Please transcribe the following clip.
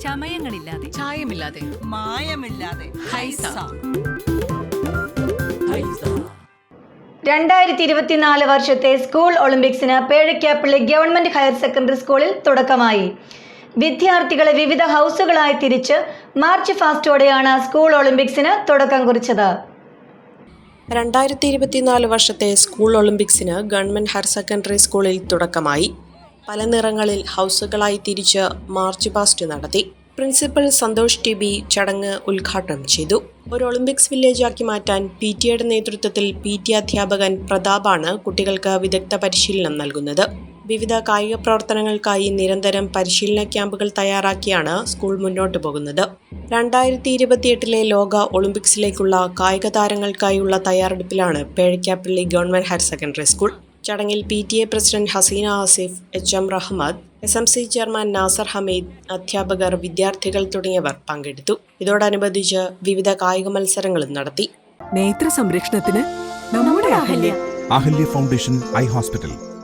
ചമയങ്ങളില്ലാതെ. ചായമില്ലാതെ. മായമില്ലാതെ. ഹൈസ. രണ്ടായിരത്തി ഇരുപത്തിനാല് വർഷത്തെ സ്കൂൾ ഒളിമ്പിക്സിന് പേഴക്കാപ്പിള്ളി ഗവൺമെന്റ് ഹയർ സെക്കൻഡറി സ്കൂളിൽ തുടക്കമായി. വിദ്യാർത്ഥികളെ വിവിധ ഹൗസുകളായി തിരിച്ച് മാർച്ച് ഫാസ്റ്റോടെയാണ് സ്കൂൾ ഒളിമ്പിക്സിന് തുടക്കം കുറിച്ചത്. രണ്ടായിരത്തി ഇരുപത്തിനാല് വർഷത്തെ സ്കൂൾ ഒളിമ്പിക്സിന് ഗവൺമെന്റ് ഹയർ സെക്കൻഡറി സ്കൂളിൽ തുടക്കമായി. പല നിറങ്ങളിൽ ഹൗസുകളായി തിരിച്ച് മാർച്ച് പാസ്റ്റ് നടത്തി. പ്രിൻസിപ്പൽ സന്തോഷ് ടി ബി ചടങ്ങ് ഉദ്ഘാടനം ചെയ്തു. ഒരു ഒളിമ്പിക്സ് വില്ലേജാക്കി മാറ്റാൻ പി ടി എയുടെ നേതൃത്വത്തിൽ പി ടി അധ്യാപകൻ പ്രതാപാണ് കുട്ടികൾക്ക് വിദഗ്ധ പരിശീലനം നൽകുന്നത്. വിവിധ കായിക പ്രവർത്തനങ്ങൾക്കായി നിരന്തരം പരിശീലന ക്യാമ്പുകൾ തയ്യാറാക്കിയാണ് സ്കൂൾ മുന്നോട്ട് പോകുന്നത്. രണ്ടായിരത്തി ഇരുപത്തിയെട്ടിലെ ലോക ഒളിമ്പിക്സിലേക്കുള്ള കായിക താരങ്ങൾക്കായുള്ള തയ്യാറെടുപ്പിലാണ് Pezhakkappilly government higher secondary school. ചടങ്ങിൽ P T A president Hasina Asif H M Rahmad S M C chairman Nasar Hameed അധ്യാപകർ വിദ്യാർത്ഥികൾ തുടങ്ങിയവർ പങ്കെടുത്തു. ഇതോടനുബന്ധിച്ച് വിവിധ കായിക മത്സരങ്ങളും നടത്തി. നേത്ര സംരക്ഷണത്തിന് നമ്മുടെ Ahalya. Ahalya foundation eye hospital.